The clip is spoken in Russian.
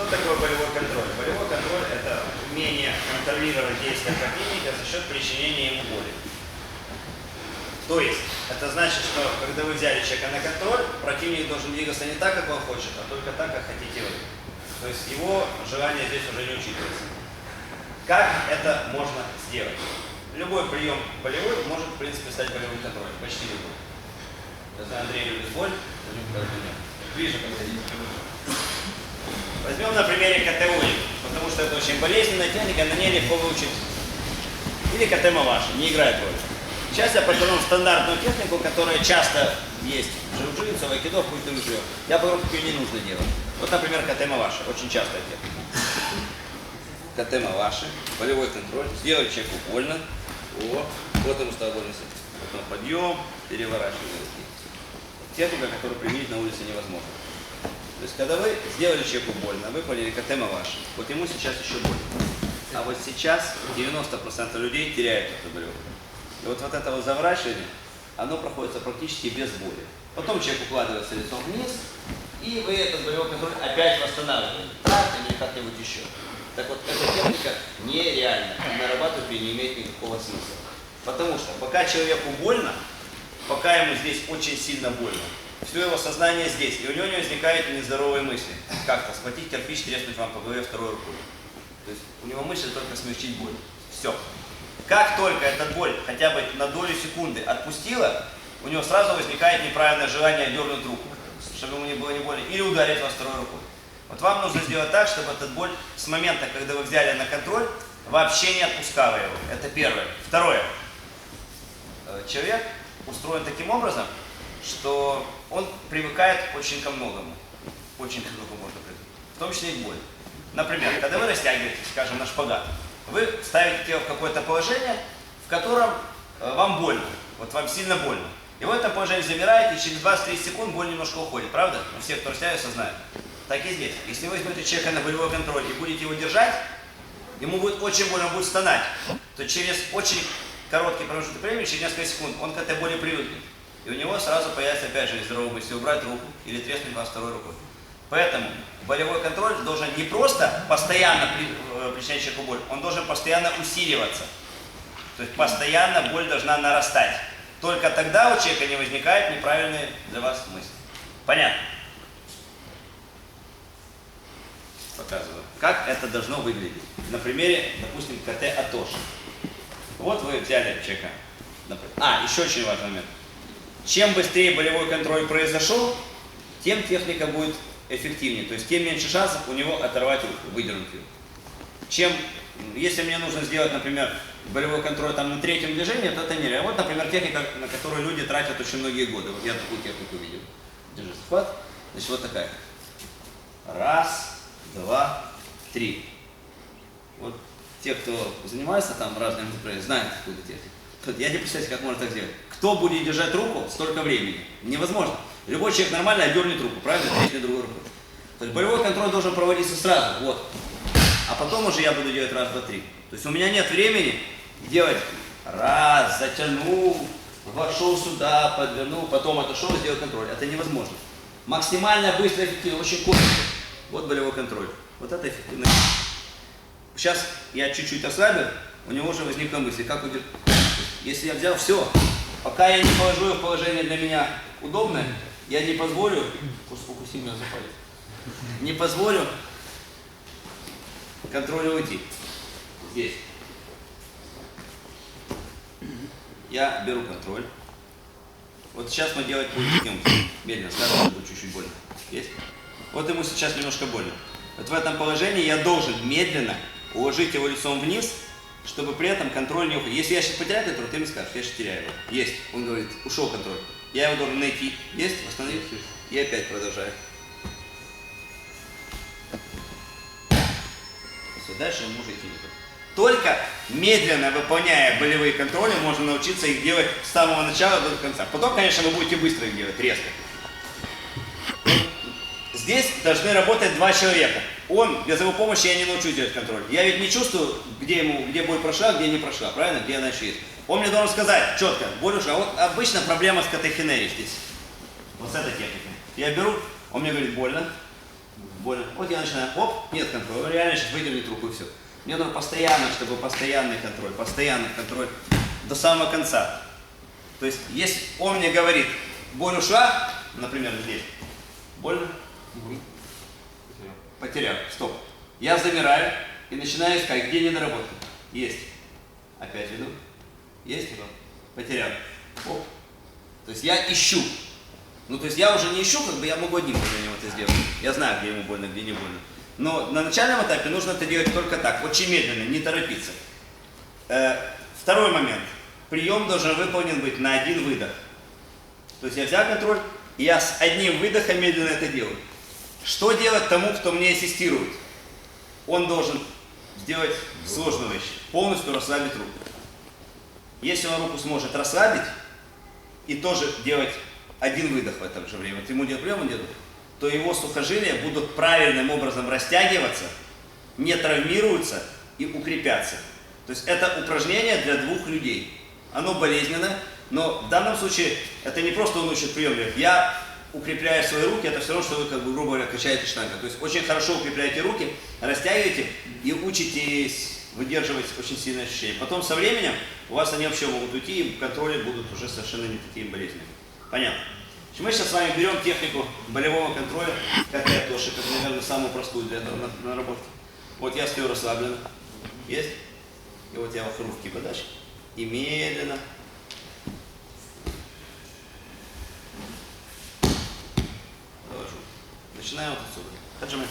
Что такое болевой контроль? Болевой контроль – это умение контролировать действия противника за счет причинения ему боли. То есть, это значит, что когда вы взяли человека на контроль, противник должен двигаться не так, как он хочет, а только так, как хотите вы. То есть его желание здесь уже не учитывается. Как это можно сделать? Любой прием болевой может, в принципе, стать болевым контролем. Почти любой. Андрей любит боль, подождем. Ближе подходите. Возьмем на примере категории, потому что это очень болезненная техника, на ней легко выучить. Или катема ваша, не играет роли. Сейчас я покажу вам стандартную технику, которая часто есть в джиу-джитсу, в айкидо, в уже. Я покажу, как ее не нужно делать. Вот, например, катема ваша, очень частая техника. Катема ваша, болевой контроль, сделать человеку больно. О, вот ему стало больно. Потом подъем, переворачивание. Техника, которую применить на улице невозможно. То есть, когда вы сделали человеку больно, выполнили катема ваша, вот ему сейчас еще больно. А вот сейчас 90% людей теряют эту болевую. И вот, вот это вот заворачивание, оно проходит практически без боли. Потом человек укладывается лицом вниз, и вы этот болевой контроль опять восстанавливаете. Так или как-нибудь еще. Так вот, эта техника нереальна. Нарабатывать ее не имеет никакого смысла. Потому что пока человеку больно, пока ему здесь очень сильно больно, все его сознание здесь, и у него не возникают нездоровые мысли. Как-то схватить кирпич, треснуть вам по голове второй рукой. То есть у него мысль только смягчить боль. Все. Как только эта боль хотя бы на долю секунды отпустила, у него сразу возникает неправильное желание дернуть руку, чтобы ему не было не больно, или ударить вас второй рукой. Вот вам нужно сделать так, чтобы эта боль с момента, когда вы взяли на контроль, вообще не отпускала его. Это первое. Второе. Э, Человек устроен таким образом, что он привыкает очень ко многому. Очень к многому можно привыкнуть. В том числе и к боли. Например, когда вы растягиваете, скажем, на шпагат, вы ставите тело в какое-то положение, в котором э, вам больно. Вот вам сильно больно. И в этом положении замираете, и через 20-30 секунд боль немножко уходит. Правда? Ну, все, кто растягивается, знают. Так и здесь. Если вы возьмете человека на болевой контроль и будете его держать, ему будет очень больно, будет стонать, то через очень короткий промежуток времени, через несколько секунд, он к этой боли привыкнет. И у него сразу появится, опять же, здоровая мысль убрать руку или треснуть вас второй рукой. Поэтому болевой контроль должен не просто постоянно э, причинять человеку боль, он должен постоянно усиливаться. То есть постоянно боль должна нарастать. Только тогда у человека не возникает неправильные для вас мысли. Понятно? Показываю. Как это должно выглядеть. На примере, допустим, КТ Атош. Вот вы взяли человека. А, еще очень важный момент. Чем быстрее болевой контроль произошел, тем техника будет эффективнее. То есть тем меньше шансов у него оторвать руку, выдернуть ее. Чем, если мне нужно сделать, например, болевой контроль там на третьем движении, то это нереально. Вот, например, техника, на которую люди тратят очень многие годы. Вот я такую технику видел. Держи схват. Значит, вот такая. Раз, два, три. Вот те, кто занимается там разными знают какую технику. Я не представляю, как можно так сделать. Кто будет держать руку столько времени? Невозможно. Любой человек нормально отдернет руку, правильно? Треснет другой рукой. То есть болевой контроль должен проводиться сразу, вот. А потом уже я буду делать раз, два, три. То есть у меня нет времени делать раз, затянул, вошел сюда, подвернул, потом отошел, сделал контроль. Это невозможно. Максимально быстро, эффективно, очень коротко. Вот болевой контроль. Вот это эффективно. Сейчас я чуть-чуть ослабил, у него уже возникла мысль, как удержать. Если я взял все, пока я не положу его в положение для меня удобное, я не позволю, укуси меня за не позволю контролю уйти. Здесь. Я беру контроль. Вот сейчас мы делать будем медленно, скажем, будет чуть-чуть больно. Есть? Вот ему сейчас немножко больно. Вот в этом положении я должен медленно уложить его лицом вниз, чтобы при этом контроль не уходил. Если я сейчас потеряю контроль, ты мне скажешь, я сейчас теряю его. Есть. Он говорит, ушел контроль. Я его должен найти. Есть? Восстановить? И опять продолжаю. Все, дальше он может идти. Только медленно выполняя болевые контроли, можно научиться их делать с самого начала до конца. Потом, конечно, вы будете быстро их делать, резко. Здесь должны работать два человека. Он, без его помощи я не научусь делать контроль. Я ведь не чувствую, где ему, где боль прошла, где не прошла, правильно? Где она еще есть. Он мне должен сказать четко, боль ушла. Вот обычно проблема с катехинеей здесь. Вот с этой техникой. Я беру, он мне говорит, больно. больно. Вот я начинаю, оп, нет контроля. Он реально сейчас выдернет руку и все. Мне нужно постоянно, чтобы постоянный контроль, постоянный контроль до самого конца. То есть, если он мне говорит, боль ушла, например, здесь, больно, потерял, стоп. Я замираю и начинаю искать, где недоработка. Есть. Опять веду. Есть? Потерял. Оп. То есть я ищу. Ну, то есть я уже не ищу, как бы я могу одним движением это сделать. Я знаю, где ему больно, где не больно. Но на начальном этапе нужно это делать только так, очень медленно, не торопиться. Э, второй момент. Прием должен выполнен быть на один выдох. То есть я взял контроль, и я с одним выдохом медленно это делаю. Что делать тому, кто мне ассистирует? Он должен сделать сложную вещь. Полностью расслабить руку. Если он руку сможет расслабить и тоже делать один выдох в это же время, вот ему делать прием, он то его сухожилия будут правильным образом растягиваться, не травмируются и укрепятся. То есть это упражнение для двух людей. Оно болезненно, но в данном случае это не просто он учит прием. Я укрепляю свои руки, это все равно, что вы, как бы, грубо говоря, качаете штангу. То есть очень хорошо укрепляете руки, растягиваете и учитесь выдерживать очень сильное ощущение. Потом со временем у вас они вообще могут уйти, и контроли будут уже совершенно не такие болезненные. Понятно? Мы сейчас с вами берем технику болевого контроля, как я тоже, как, наверное, самую простую для этого на- наработки. Вот я стою расслабленно. Есть? И вот я вот руки подальше. И медленно. なようとする。始め